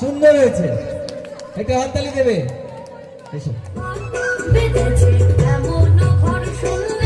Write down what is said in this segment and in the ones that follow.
সুন্দর হয়েছে। একটা হাততালি দেবে। এসো। এমন ঘর সুন্দর।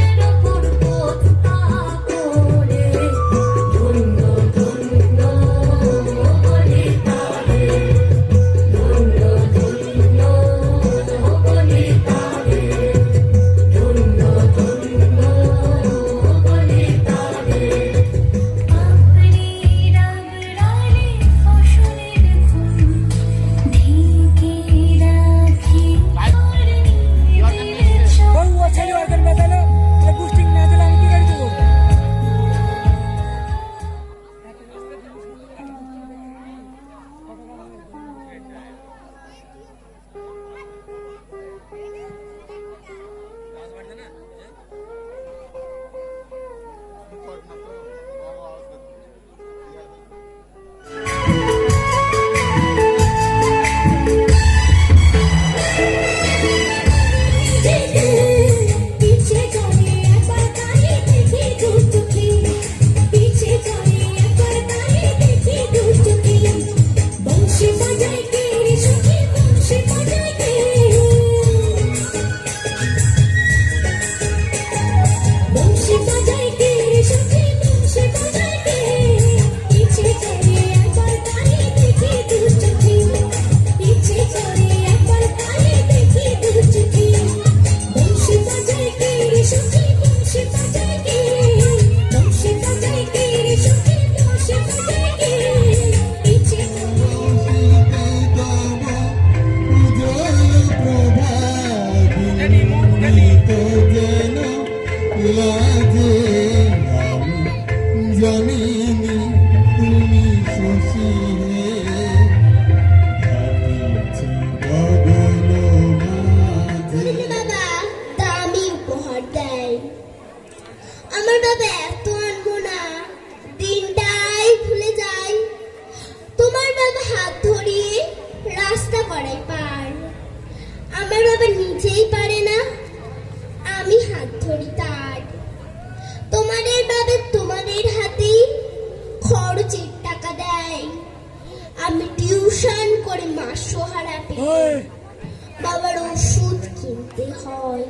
বাবার ওষুধ কিনতে হয়।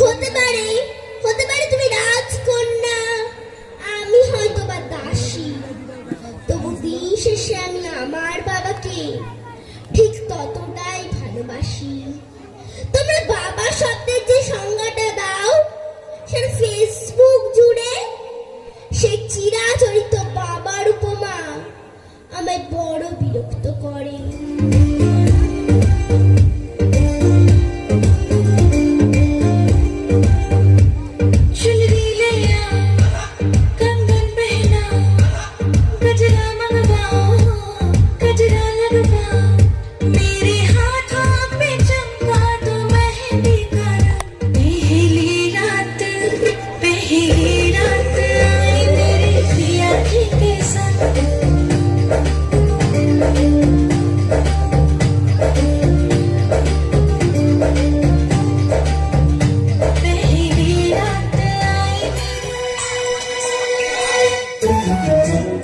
হতে পারে হতে পারে তুমি রাজকন্যা। আমি হয়তো বা দাসী। তবু দিন শেষে আমি আমার বাবাকে ঠিক ততটাই ভালোবাসি। তোমরা বাবা শব্দের যে সংজ্ঞাটা দাও সেটা ফেসবুক জুড়ে সে চিরাচরিত আমায় বড় বিরক্ত করে। Thank you.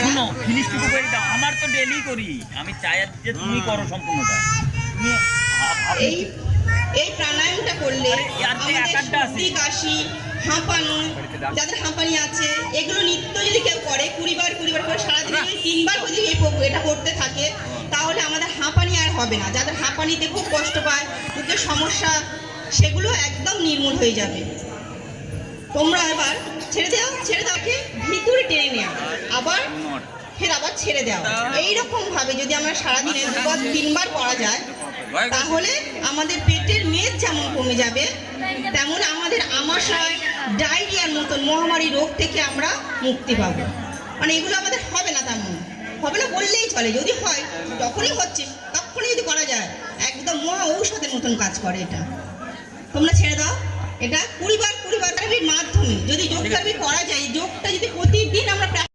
শুনো ফিনিশটুকু করে দাও আমার তো ডেলি করি। আমি চাই যে তুমি করো সম্পূর্ণটা। এই প্রাণায়ামটা করলে হাঁপানো যাদের হাঁপানি আছে এগুলো নিত্য যদি কেউ করে কুড়ি বার করে সারাদিন তিনবার যদি এই এটা করতে থাকে তাহলে আমাদের হাঁপানি আর হবে না। যাদের হাঁপানিতে খুব কষ্ট পায় বুকের সমস্যা সেগুলো একদম নির্মূল হয়ে যাবে। তোমরা আবার ছেড়ে দাও ছেড়ে দাওকে ভিতরে টেনে নেওয়া আবার ফের আবার ছেড়ে দেওয়া এইরকম ভাবে যদি আমরা সারাদিনে দুবার তিনবার করা যায় তাহলে আমাদের পেটের মেদ যেমন কমে যাবে তেমন আমাদের আমাশয় ডায়রিয়ার মতন মহামারী রোগ থেকে আমরা মুক্তি পাবো। মানে এগুলো আমাদের হবে না তেমন। হবে না বললেই চলে। যদি হয় যখনই হচ্ছে তখনই যদি করা যায় একদম মহা ঔষধের মতন কাজ করে এটা। তোমরা ছেড়ে দাও। এটা কুড়িবার কুড়িবার মাধ্যমে যদি যোগ করা যায় যোগটা যদি প্রতিদিন আমরা